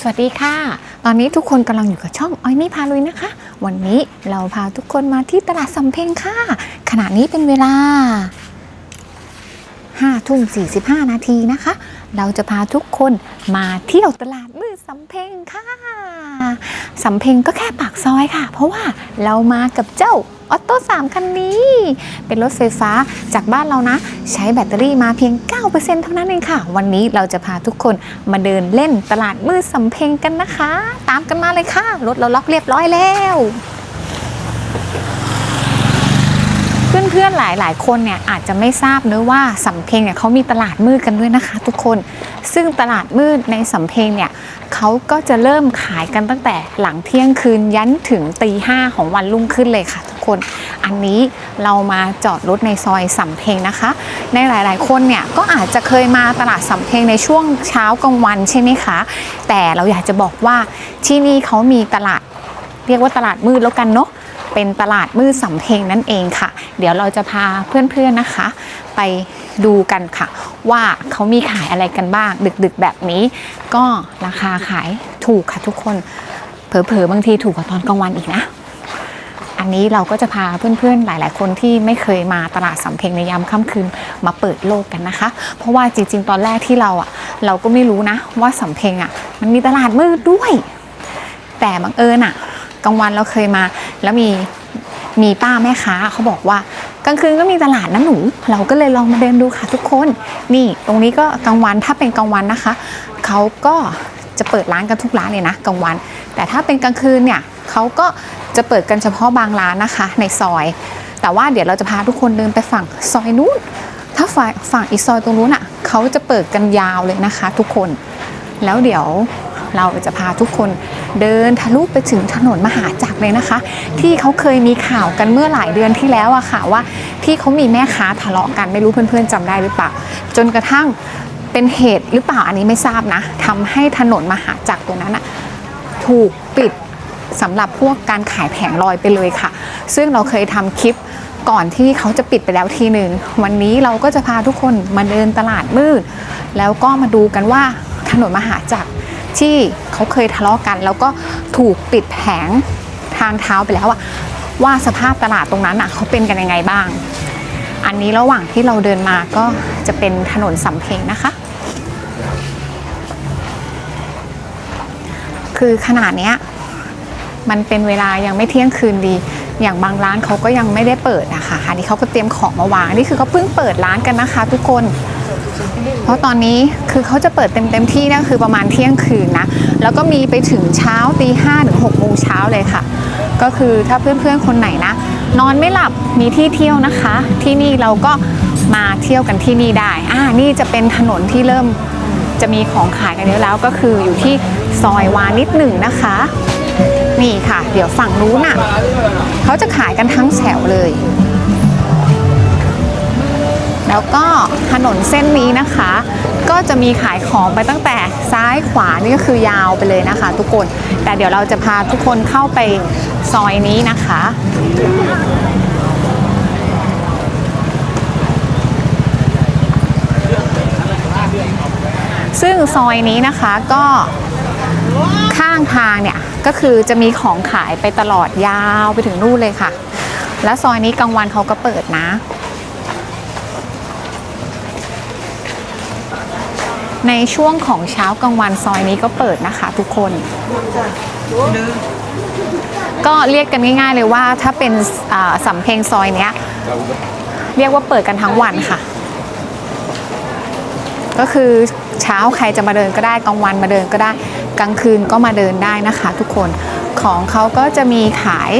สวัสดีค่ะ ตอนนี้ทุกคนกำลังอยู่กับช่องอ้อยนี่พาลุยนะคะ วันนี้เราพาทุกคนมาที่ตลาดสำเพ็งค่ะ ขณะนี้เป็นเวลา5ทุ่ม45 นาทีนะคะ เราจะพาทุกคนมาเที่ยวตลาดมืดสำเพ็งค่ะ สำเพ็งก็แค่ปากซอยค่ะ เพราะว่าเรามากับเจ้า ออโต้3คันนี้ เป็นรถไฟฟ้าจากบ้านเรานะ ใช้แบตเตอรี่มาเพียง 9%เท่านั้นเองค่ะ วันนี้เราจะพาทุกคนมาเดินเล่นตลาดมืดสำเพ็งกันนะคะ ตามกันมาเลยค่ะ รถเราล็อกเรียบร้อยแล้ว เพื่อนๆหลายๆ คนเนี่ยอาจจะไม่ทราบเนะว่าสำเพ็งเนี่ยเขามีตลาดมืดกันด้วยนะคะ ทุกคน ซึ่งตลาดมืดในสำเพ็งเนี่ยเขาก็จะเริ่มขายกันตั้งแต่หลังเที่ยงคืนยันถึงตีห้าของวันรุ่งขึ้นเลยค่ะ ทุกคน อันนี้เรามาจอดรถในซอยสำเพ็งนะคะ ในหลายๆ คนเนี่ยก็อาจจะเคยมาตลาดสำเพ็งในช่วงเช้ากลางวันใช่ไหมคะ แต่เราอยากจะบอกว่าที่นี่เขามีตลาดเรียกว่าตลาดมืดแล้วกันเนาะ เป็นตลาดมืดสำเพ็งนั่นเองค่ะ เดี๋ยวเราจะพาเพื่อนๆนะคะ ไปดูกันค่ะ ว่าเขามีขายอะไรกันบ้าง ดึกๆแบบนี้ ก็ราคาขายถูกค่ะทุกคนเผลอๆบางทีถูกกว่าตอนกลางวันอีกนะ อันนี้เราก็จะพาเพื่อนๆหลาย ๆ คนที่ไม่เคยมาตลาดสำเพ็งในยามค่ำคืนมาเปิดโลกกันนะคะ เพราะว่าจริง ๆ ตอนแรกที่เราอะ เราก็ไม่รู้นะว่าสำเพ็งอะ มันมีตลาดมืดด้วย แต่บังเอิญอะ กลางวันเราเคยมา แล้วมีมีป้าแม่ค้าเขาบอกว่ากลางคืนก็มีตลาดนะหนู เราก็เลยลองมาเดินดูค่ะทุกคน นี่ตรงนี้ก็กลางวันถ้าเป็นกลางวันนะคะเขาก็จะเปิดร้านกันทุกร้านเลยนะกลางวัน แต่ถ้าเป็นกลางคืนเนี่ยเขาก็จะเปิดกันเฉพาะบางร้านนะคะ ในซอย แต่ว่าเดี๋ยวเราจะพาทุกคนเดินไปฝั่งซอยนู้น ถ้าฝั่งฝั่งอีกซอยตรงนู้นอะเขาจะเปิดกันยาวเลยนะคะ ทุกคน แล้วเดี๋ยว เราจะพาทุกคนเดินทะลุไปถึงถนนมหาจักรเลยนะคะ ที่เขาเคยมีข่าวกันเมื่อหลายเดือนที่แล้วอะค่ะว่าที่เขามีแม่ค้าทะเลาะกันไม่รู้เพื่อนๆจำได้หรือเปล่า จนกระทั่งเป็นเหตุหรือเปล่าอันนี้ไม่ทราบนะทำให้ถนนมหาจักรตรงนั้นอะถูกปิดสำหรับพวกการขายแผงลอยไปเลยค่ะ ซึ่งเราเคยทำคลิปก่อนที่เขาจะปิดไปแล้วทีหนึ่ง วันนี้เราก็จะพาทุกคนมาเดินตลาดมืด แล้วก็มาดูกันว่าถนนมหาจักร ที่เขาเคยทะเลาะกัน แล้วก็ถูกปิดแผงทางเท้าไปแล้วอะว่าสภาพตลาดตรงนั้นอะเขาเป็นกันยังไงบ้าง อันนี้ระหว่างที่เราเดินมาก็จะเป็นถนนสำเพ็งนะคะ คือขนาดเนี้ยมันเป็นเวลายังไม่เที่ยงคืนดี อย่างบางร้านเขาก็ยังไม่ได้เปิดนะคะอันนี้เขาก็เตรียมของมาวางอันนี่คือเขาเพิ่งเปิดร้านกันนะคะ ทุกคน เพราะตอนนี้คือเขาจะเปิดเต็มเต็มที่นะคือประมาณเที่ยงคืนนะ แล้วก็มีไปถึงเช้าตีห้าถึงหกโมงเช้าเลยค่ะ ก็คือถ้าเพื่อนๆคนไหนนะ นอนไม่หลับมีที่เที่ยวนะคะ ที่นี่เราก็มาเที่ยวกันที่นี่ได้ อ่านี่จะเป็นถนนที่เริ่มจะมีของขายกันเยอะแล้วก็คืออยู่ที่ซอยวานิดหนึ่งนะคะ นี่ค่ะ เดี๋ยวฝั่งนู้นน่ะเขาจะขายกันทั้งแถวเลย แล้วก็ถนนเส้นนี้นะคะ ก็จะมีขายของไปตั้งแต่ซ้ายขวานี่ก็คือยาวไปเลยนะคะ ทุกคน แต่เดี๋ยวเราจะพาทุกคนเข้าไปซอยนี้นะคะซึ่งซอยนี้นะคะก็ข้างทางเนี่ยก็คือจะมีของขายไปตลอดยาวไปถึงนู่นเลยค่ะ และซอยนี้กลางวันเขาก็เปิดนะ ในช่วงของเช้ากลางวันซอยนี้ก็เปิดนะคะทุกคน ก็เรียกกันง่าย ๆ เลยว่าถ้าเป็นสำเพ็งซอยเนี้ย เรียกว่าเปิดกันทั้งวันค่ะ ก็คือเช้าใครจะมาเดินก็ได้กลางวันมาเดินก็ได้ กลางคืนก็มาเดินได้นะคะ ทุกคนของเขาก็จะมีขาย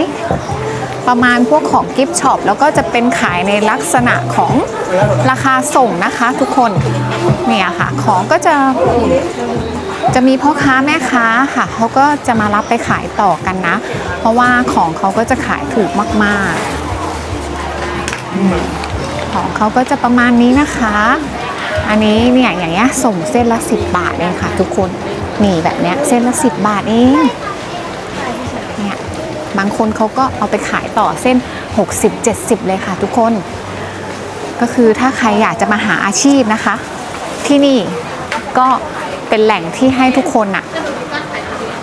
ประมาณพวกของกิฟต์ช็อปแล้วก็จะเป็นขายในลักษณะของราคาส่งนะคะทุกคน เนี่ยค่ะ ของก็จะจะมีพ่อค้าแม่ค้าค่ะเขาก็จะมารับไปขายต่อกันนะ เพราะว่าของเขาก็จะขายถูกมากๆของเขาก็จะประมาณนี้นะคะ อันนี้เนี่ยอย่างเงี้ยส่งเส้นละ10บบาทเองค่ะ ทุกคนนี่แบบเนี้ยเส้นละ10บาทเองเนี่ยบางคนเขาก็เอาไปขายต่อเส้น 60-70 เลยค่ะ ทุกคน ก็คือถ้าใครอยากจะมาหาอาชีพนะคะ ที่นี่ก็เป็นแหล่งที่ให้ทุกคนน่ะ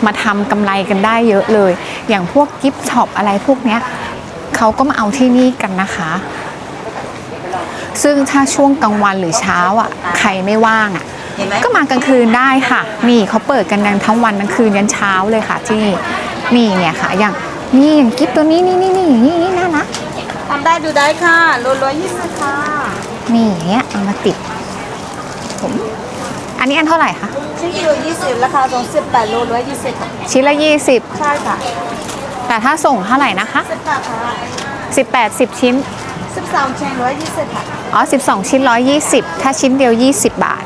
มาทำกำไรกันได้เยอะเลย อย่างพวกกิฟต์ช็อปอะไรพวกเนี้ยเขาก็มาเอาที่นี่กันนะคะ ซึ่งถ้าช่วงกลางวันหรือเช้าอะใครไม่ว่างอะเห็นไหมก็มากลางคืนได้ค่ะ นี่เขาเปิดกันกันทั้งวันทั้งคืนยันเช้าเลยค่ะที่นี่นี่เนี่ยค่ะ อย่างนี่อย่างกิฟตัวนี้นี่นี่นี่นี่นี่น่ารักทำได้ดูได้ค่ะโลร้อยยี่สิบค่ะ นี่อย่างเงี้ยเอามาติดผม อันนี้อันเท่าไหร่คะ ชิ้นกิโลยี่สิบราคาสองสิบแปดโลร้อยยี่สิบค่ะ ชิ้นละ 20 ใช่ค่ะแต่ถ้าส่งเท่าไหร่นะคะ สิบบาทค่ะ18 10 ชิ้น สิบสามชิ้นร้อยยี่สิบค่ะอ๋อ 12 ชิ้น 120 ถ้าชิ้นเดียว 20 บาท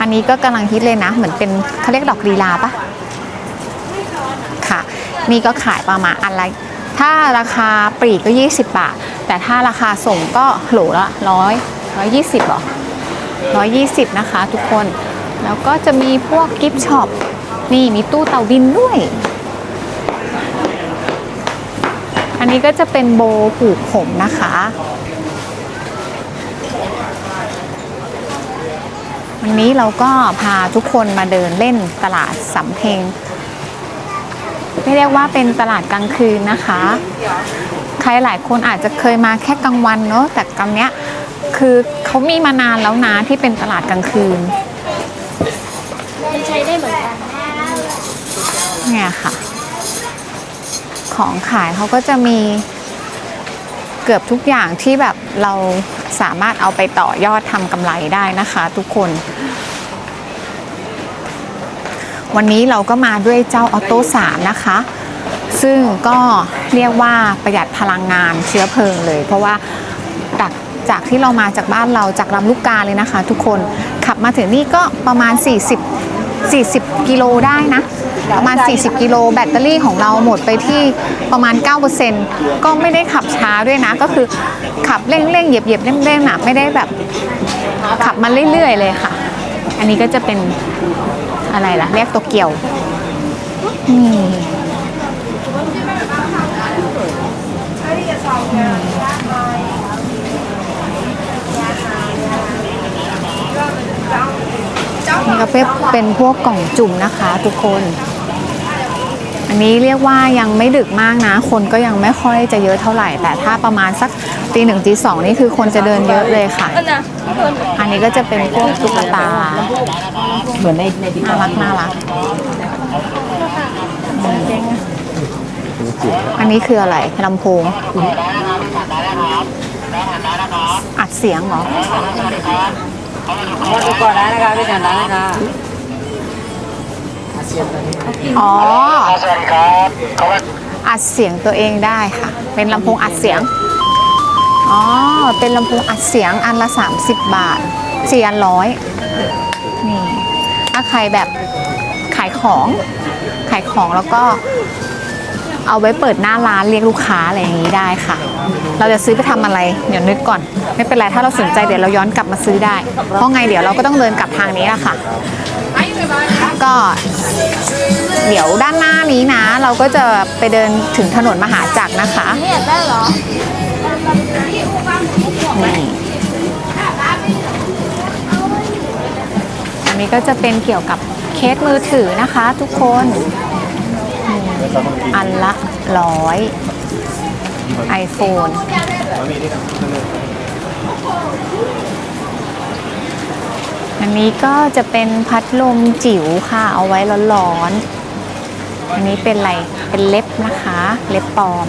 อันนี้ก็กำลังฮิตเลยนะ เหมือนเป็นเขาเรียกดอกลีลาปะค่ะ นี่ก็ขายประมาณอันละถ้าราคาปลีกก็ 20 บาท แต่ถ้าราคาส่งก็โหลละร้อยร้อยยี่สิบหรอ ร้อยยี่สิบนะคะทุกคน แล้วก็จะมีพวกกิฟต์ช็อป นี่มีตู้เตาบินด้วย อันนี้ก็จะเป็นโบผูกผมนะคะ วันนี้เราก็พาทุกคนมาเดินเล่นตลาดสำเพ็งไม่เรียกว่าเป็นตลาดกลางคืนนะคะ ใครหลายคนอาจจะเคยมาแค่กลางวันเนอะแต่กำเนี้ย คือเขามีมานานแล้วนะที่เป็นตลาดกลางคืนใช้ได้เหมือนกันเนี่ยค่ะ ของขายเขาก็จะมีเกือบทุกอย่างที่แบบเราสามารถเอาไปต่อยอดทำกำไรได้นะคะทุกคน วันนี้เราก็มาด้วยเจ้าออโต้3นะคะ ซึ่งก็เรียกว่าประหยัดพลังงานเชื้อเพลิงเลย เพราะว่า จากที่เรามาจากบ้านเราจากลำลูกกาเลยนะคะ ทุกคนขับมาถึงนี่ก็ประมาณ 40 40 กิโลได้นะ ประมาณ 40 กิโลแบตเตอรี่ของเราหมดไปที่ประมาณ 9%ก็ไม่ได้ขับช้าด้วยนะ ก็คือขับเร่งๆเหยียบๆเร่งๆนะไม่ได้แบบขับมาเรื่อยๆเลยค่ะ อันนี้ก็จะเป็นอะไรล่ะเรียกตัวเกียวนี่ นี่ก็เป็นเป็นพวกกล่องจุ่มนะคะ ทุกคน อันนี้เรียกว่ายังไม่ดึกมากนะ คนก็ยังไม่ค่อยจะเยอะเท่าไหร่ แต่ถ้าประมาณสักตีหนึ่งตีสองนี่คือคนจะเดินเยอะเลยค่ะ อันนี้ก็จะเป็นพวกตุ๊กตา เหมือนในในติ๊กน่ารักน่ารัก อันนี้คืออะไรลำโพงอัดเสียงเหรอ มาดูก่อนได้นะคะพี่จันได้นะคะอ๋ออัดเสียงตัวเองได้ค่ะ เป็นลำโพงอัดเสียง อ๋อ เป็นลำโพงอัดเสียงอันละ 30 บาทสี่อันร้อยนี่ถ้าใครแบบขายของ ขายของแล้วก็ เอาไว้เปิดหน้าร้านเรียกลูกค้าอะไรอย่างนี้ได้ค่ะ เราจะซื้อไปทำอะไรเดี๋ยวนึกก่อน ไม่เป็นไรถ้าเราสนใจเดี๋ยวเราย้อนกลับมาซื้อได้ เพราะไงเดี๋ยวเราก็ต้องเดินกลับทางนี้แหละค่ะ ก็ เดี๋ยวด้านหน้านี้นะ เราก็จะไปเดินถึงถนนมหาจักรนะคะเนี่ยได้เหรอนี่อันนี้ก็จะเป็นเกี่ยวกับเคสมือถือนะคะ ทุกคน อันละร้อยไอโฟนอันนี้ก็จะเป็นพัดลมจิ๋วค่ะ เอาไว้ร้อนๆ อันนี้เป็นอะไร เป็นเล็บนะคะ เล็บปลอม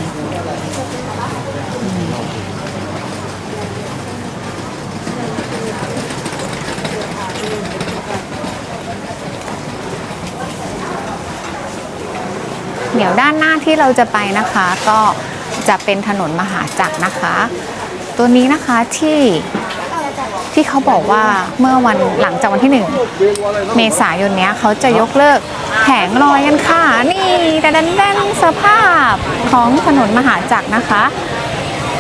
เดี๋ยวด้านหน้าที่เราจะไปนะคะ ก็จะเป็นถนนมหาจักรนะคะ ตัวนี้นะคะที่ที่เขาบอกว่าเมื่อวันหลังจากวันที่หนึ่งเมษายนเนี้ยเขาจะยกเลิกแผงลอยกันค่ะ นี่แต่ดันดันสภาพของถนนมหาจักรนะคะ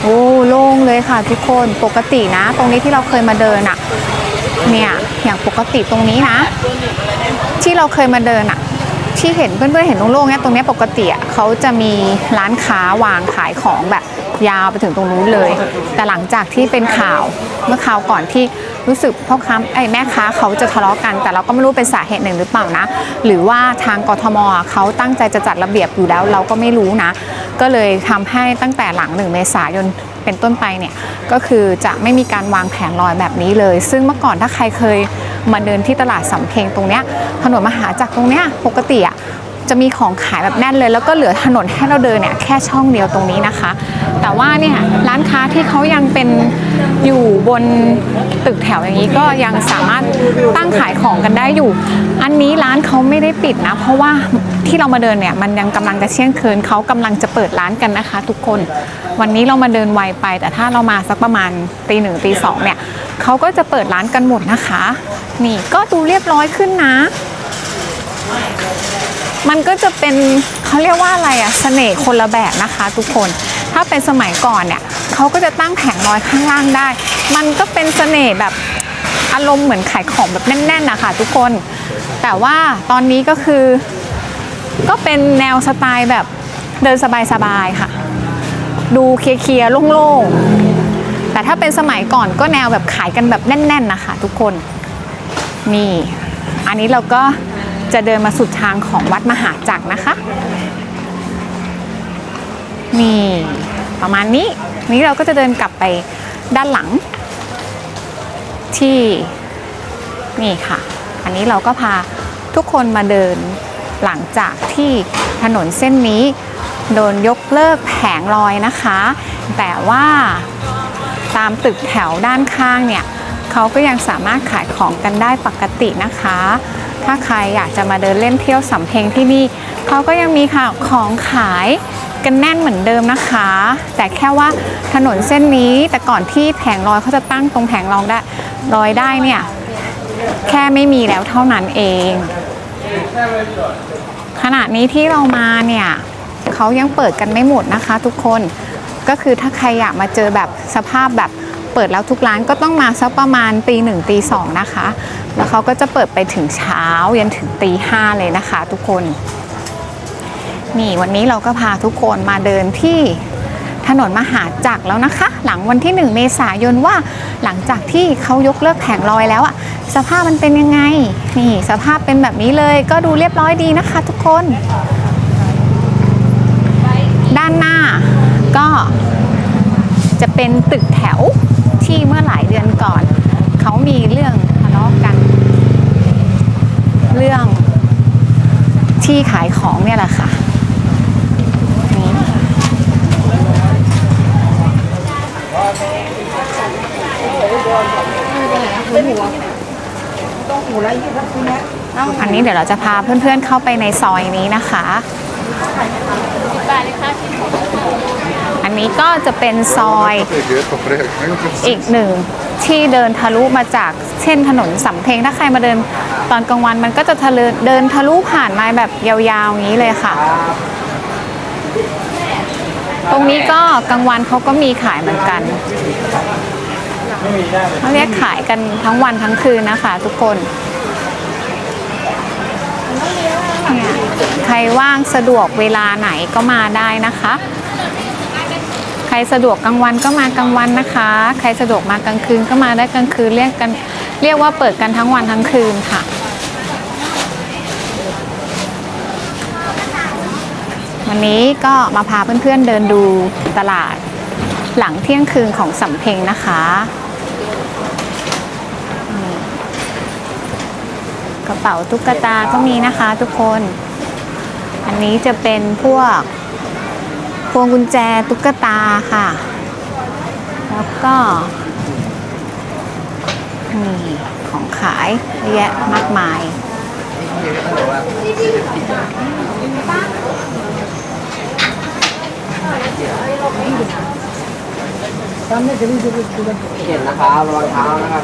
โอ้โล่งเลยค่ะทุกคนปกตินะ ตรงนี้ที่เราเคยมาเดินอะเนี่ยอย่างปกติตรงนี้นะ ที่เราเคยมาเดินอะ ที่เห็นเพื่อนๆเห็นโล่งๆเนี่ยตรงเนี้ยปกติอะเขาจะมีร้านค้าวางขายของแบบ ยาวไปถึงตรงนู้นเลย แต่หลังจากที่เป็นข่าวเมื่อข่าวก่อนที่รู้สึกพ่อค้าไอ้แม่ค้าเขาจะทะเลาะกัน แต่เราก็ไม่รู้เป็นสาเหตุหนึ่งหรือเปล่านะ หรือว่าทางกทมเขาตั้งใจจะจัดระเบียบอยู่แล้วเราก็ไม่รู้นะ ก็เลยทำให้ตั้งแต่หลังหนึ่งเมษายนเป็นต้นไปเนี่ยก็คือจะไม่มีการวางแผงลอยแบบนี้เลย ซึ่งเมื่อก่อนถ้าใครเคยมาเดินที่ตลาดสำเพ็งตรงเนี้ยถนนมหาจักรตรงเนี้ยปกติอะ จะมีของขายแบบแน่นเลย แล้วก็เหลือถนนให้เราเดินเนี่ยแค่ช่องเดียวตรงนี้นะคะ แต่ว่าเนี่ยร้านค้าที่เขายังเป็นอยู่บนตึกแถวอย่างนี้ก็ยังสามารถตั้งขายของกันได้อยู่ อันนี้ร้านเขาไม่ได้ปิดนะ เพราะว่าที่เรามาเดินเนี่ยมันยังกำลังจะเที่ยงคืนเขากำลังจะเปิดร้านกันนะคะ ทุกคนวันนี้เรามาเดินไวไป แต่ถ้าเรามาสักประมาณตีหนึ่งตีสองเนี่ยเขาก็จะเปิดร้านกันหมดนะคะ นี่ก็ดูเรียบร้อยขึ้นนะ มันก็จะเป็นเขาเรียกว่าอะไรอะเสน่ห์คนละแบบนะคะทุกคน ถ้าเป็นสมัยก่อนเนี่ยเขาก็จะตั้งแผงลอยข้างล่างได้ มันก็เป็นเสน่ห์แบบอารมณ์เหมือนขายของแบบแน่นๆนะคะทุกคน แต่ว่าตอนนี้ก็คือ ก็เป็นแนวสไตล์แบบเดินสบายๆค่ะ ดูเคลียร์ๆโล่งๆ แต่ถ้าเป็นสมัยก่อนก็แนวแบบขายกันแบบแน่นๆนะคะทุกคน นี่ อันนี้เราก็ จะเดินมาสุดทางของวัดมหาจักรนะคะ นี่ ประมาณนี้ นี้เราก็จะเดินกลับไปด้านหลัง ที่นี่ค่ะ อันนี้เราก็พาทุกคนมาเดินหลังจากที่ถนนเส้นนี้โดนยกเลิกแผงลอยนะคะ แต่ว่าตามตึกแถวด้านข้างเนี่ยเขาก็ยังสามารถขายของกันได้ปกตินะคะ ถ้าใครอยากจะมาเดินเล่นเที่ยวสำเพ็งที่นี่เขาก็ยังมีค่ะของขายกันแน่นเหมือนเดิมนะคะ แต่แค่ว่าถนนเส้นนี้แต่ก่อนที่แผงลอยเขาจะตั้งตรงแผงลอยได้ลอยได้เนี่ยแค่ไม่มีแล้วเท่านั้นเอง ขณะนี้ที่เรามาเนี่ยเขายังเปิดกันไม่หมดนะคะทุกคนก็คือถ้าใครอยากมาเจอแบบสภาพแบบ เปิดแล้วทุกร้านก็ต้องมาสักประมาณตีหนึ่งตีสองนะคะ แล้วเขาก็จะเปิดไปถึงเช้ายันถึงตีห้าเลยนะคะ ทุกคน นี่วันนี้เราก็พาทุกคนมาเดินที่ถนนมหาจักรแล้วนะคะ หลังวันที่ 1 เมษายนว่าหลังจากที่เขายกเลิกแผงลอยแล้วอะสภาพมันเป็นยังไง นี่สภาพเป็นแบบนี้เลยก็ดูเรียบร้อยดีนะคะ ทุกคน ด้านหน้าก็จะเป็นตึกแถว ที่เมื่อหลายเดือนก่อน เขามีเรื่องทะเลาะกัน เรื่องที่ขายของเนี่ยแหละค่ะนี่อันนี้เดี๋ยวเราจะพาเพื่อนๆเข้าไปในซอยนี้นะคะ นี้ก็จะเป็นซอยอีกหนึ่งที่เดินทะลุมาจากเส้นถนนสำเพ็งถ้าใครมาเดินตอนกลางวันมันก็จะทะเลเดินทะลุผ่านมาแบบยาวๆอย่างนี้เลยค่ะ ตรงนี้ก็กลางวันเขาก็มีขายเหมือนกันเขาเรียกขายกันทั้งวันทั้งคืนนะคะ ทุกคนเนี่ยใครว่างสะดวกเวลาไหนก็มาได้นะคะ รสะดวกกลางวันก็มากลางวันนะคะ ใครสะดวกมากลางคืนก็มาได้กลางคืนเรียกกันเรียกว่าเปิดกันทั้งวันทั้งคืนค่ะ วันนี้ก็มาพาเพื่อนๆเดินดูตลาดหลังเที่ยงคืนของสำเพ็งนะคะ กระเป๋าตุ๊กตาก็มีนะคะทุกคน อันนี้จะเป็นพวก พวงกุญแจตุ๊กตาค่ะ แล้วก็นี่ของขายเยอะแยะมากมาย เห็นนะครับรองเท้านะครับ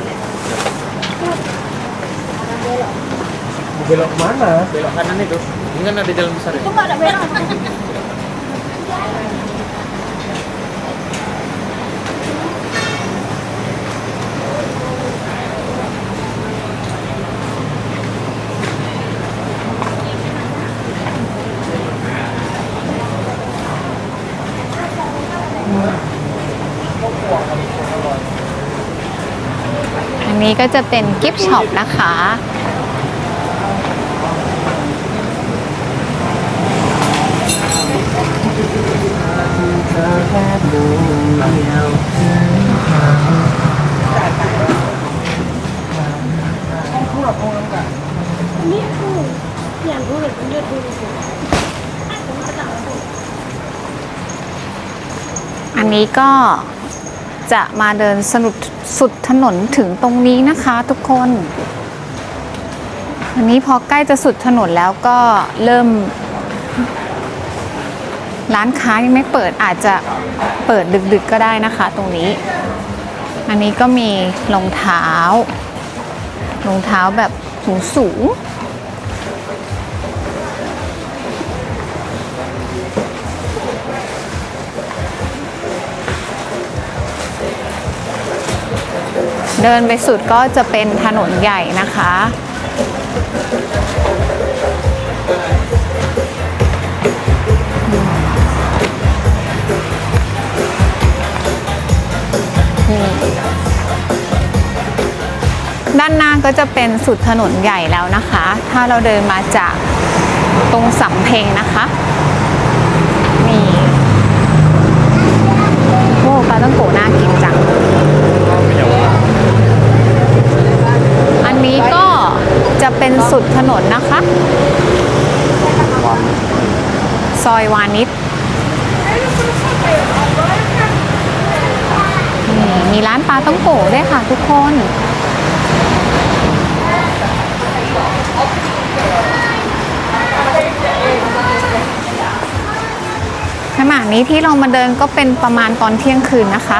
belok mana? Belok kanan itu. Ini kan ada jalan besar ya? อันนี้ก็จะเป็นกิฟช็อปนะคะ อันนี้ก็จะมาเดินสนุดสุดถนนถึงตรงนี้นะคะทุกคนอันนี้พอใกล้จะสุดถนนแล้วก็เริ่ม ร้านค้ายังไม่เปิดอาจจะเปิดดึกๆก็ได้นะคะตรงนี้ อันนี้ก็มีรองเท้า รองเท้าแบบสูงสูง เดินไปสุดก็จะเป็นถนนใหญ่นะคะานหน้าก็จะเป็นสุดถนนใหญ่แล้วนะคะ ถ้าเราเดินมาจากตรงสำเพ็งนะคะนี่โอ้ปลาต้องโกะน่ากินจังอันนี้ก็จะเป็นสุดถนนนะคะ ซอยวานิชมีร้านปลาต้องโกด้วยค่ะทุกคน ขณะนี้ที่เรามาเดินก็เป็นประมาณตอนเที่ยงคืนนะคะ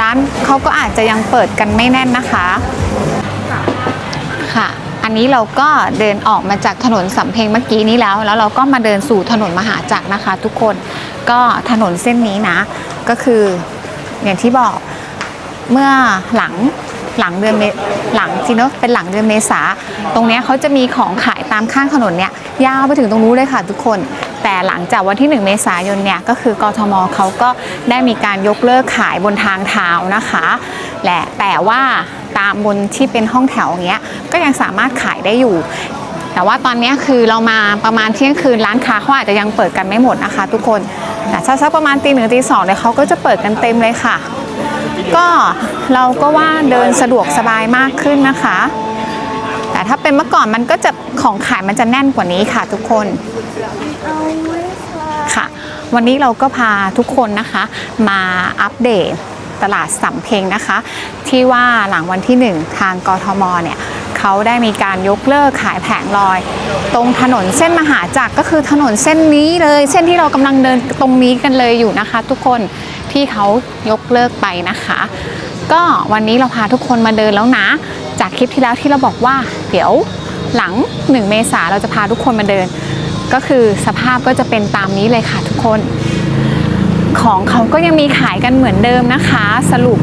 ร้านเขาก็อาจจะยังเปิดกันไม่แน่นนะคะ ค่ะ อันนี้เราก็เดินออกมาจากถนนสำเพ็งเมื่อกี้นี้แล้ว แล้วเราก็มาเดินสู่ถนนมหาจักรนะคะ ทุกคนก็ถนนเส้นนี้นะ ก็คืออย่างที่บอกเมื่อหลัง หลังเดือนเมหลังจีเนอะเป็นหลังเดือนเมษา ตรงนี้เขาจะมีของขายตามข้างถนนเนี่ยยาวไปถึงตรงนู้นเลยค่ะทุกคน แต่หลังจากวันที่ 1 เมษายนเนี่ยก็คือกทมเขาก็ได้มีการยกเลิกขายบนทางเท้านะคะและแต่ว่าตามบนที่เป็นห้องแถวอย่างเงี้ยก็ยังสามารถขายได้อยู่แต่ว่าตอนนี้คือเรามาประมาณเที่ยงคืนร้านค้าเขาอาจจะยังเปิดกันไม่หมดนะคะ ทุกคนแต่ถ้าสักประมาณตีหนึ่งตีสองเนี่ยเขาก็จะเปิดกันเต็มเลยค่ะ ก็เราก็ว่าเดินสะดวกสบายมากขึ้นนะคะ แต่ถ้าเป็นเมื่อก่อนมันก็จะของขายมันจะแน่นกว่านี้ค่ะทุกคนค่ะ วันนี้เราก็พาทุกคนนะคะ มาอัปเดตตลาดสำเพ็งนะคะ ที่ว่าหลังวันที่ 1 ทางกทมเนี่ยเขาได้มีการยกเลิกขายแผงลอย ตรงถนนเส้นมหาจักรก็คือถนนเส้นนี้เลย เส้นที่เรากำลังเดินตรงนี้กันเลยอยู่นะคะ ทุกคน ที่เขายกเลิกไปนะคะ ก็วันนี้เราพาทุกคนมาเดินแล้วนะ จากคลิปที่แล้วที่เราบอกว่า เดี๋ยวหลัง 1 เมษาเราจะพาทุกคนมาเดิน ก็คือสภาพก็จะเป็นตามนี้เลยค่ะทุกคน ของเขาก็ยังมีขายกันเหมือนเดิมนะคะ สรุป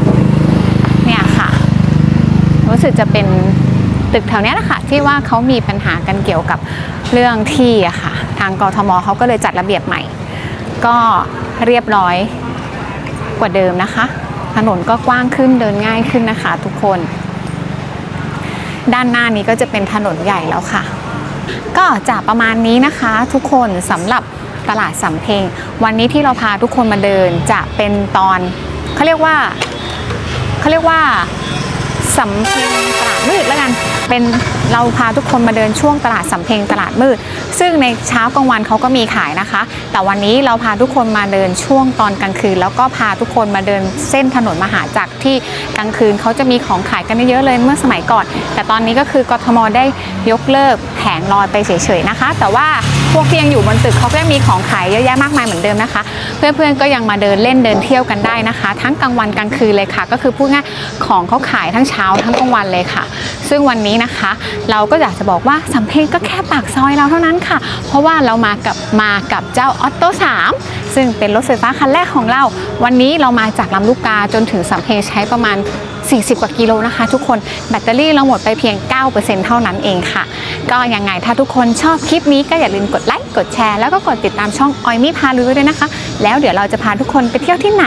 เนี่ยค่ะรู้สึกจะเป็นตึกแถวเนี้ยแหละค่ะที่ว่าเขามีปัญหากันเกี่ยวกับเรื่องที่อะค่ะ ทางกรทมเขาก็เลยจัดระเบียบใหม่ ก็เรียบร้อย กว่าเดิมนะคะ ถนนก็กว้างขึ้นเดินง่ายขึ้นนะคะ ทุกคน ด้านหน้านี้ก็จะเป็นถนนใหญ่แล้วค่ะ ก็จะประมาณนี้นะคะทุกคนสำหรับตลาดสำเพ็งวันนี้ที่เราพาทุกคนมาเดินจะเป็นตอนเขาเรียกว่าเขาเรียกว่าสำเพ็งตลาดมืดแล้วกันเป็น เราพาทุกคนมาเดินช่วงตลาดสำเพ็งตลาดมืด ซึ่งในเช้ากลางวันเขาก็มีขายนะคะ แต่วันนี้เราพาทุกคนมาเดินช่วงตอนกลางคืน แล้วก็พาทุกคนมาเดินเส้นถนนมหาจักรที่กลางคืนเขาจะมีของขายกันเยอะเลยเมื่อสมัยก่อน แต่ตอนนี้ก็คือกทมได้ยกเลิกแผงลอยไปเฉยๆนะคะ แต่ว่าพวกที่ยังอยู่บนตึกเขาก็ยังมีของขายเยอะแยะมากมายเหมือนเดิมนะคะ เพื่อนๆก็ยังมาเดินเล่นเดินเที่ยวกันได้นะคะ ทั้งกลางวันกลางคืนเลยค่ะ ก็คือพูดง่ายของเขาขายทั้งเช้าทั้งกลางวันเลยค่ะ ซึ่งวันนี้นะคะ เราก็อยากจะบอกว่าสำเพ็งก็แค่ปากซอยเราเท่านั้นค่ะ เพราะว่าเรามากับมากับเจ้าออตโต้3ซึ่งเป็นรถไฟฟ้าคันแรกของเรา วันนี้เรามาจากลำลูกกาจนถึงสำเพ็งใช้ประมาณ 40 กว่ากิโลนะคะ ทุกคนแบตเตอรี่เราหมดไปเพียง 9%เท่านั้นเองค่ะ ก็ยังไงถ้าทุกคนชอบคลิปนี้ก็อย่าลืมกดไลค์กดแชร์แล้วก็กดติดตามช่องออยมี่พาลุยด้วยนะคะ แล้วเดี๋ยวเราจะพาทุกคนไปเที่ยวที่ไหน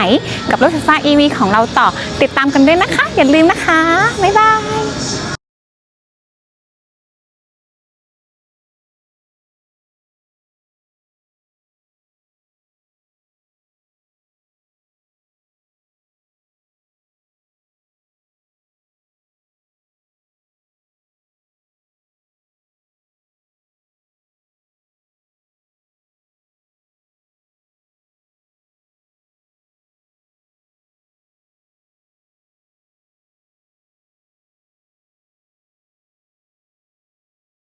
กับรถไฟฟ้า EV ของเราต่อติดตามกันด้วยนะคะ อย่าลืมนะคะบ๊ายบาย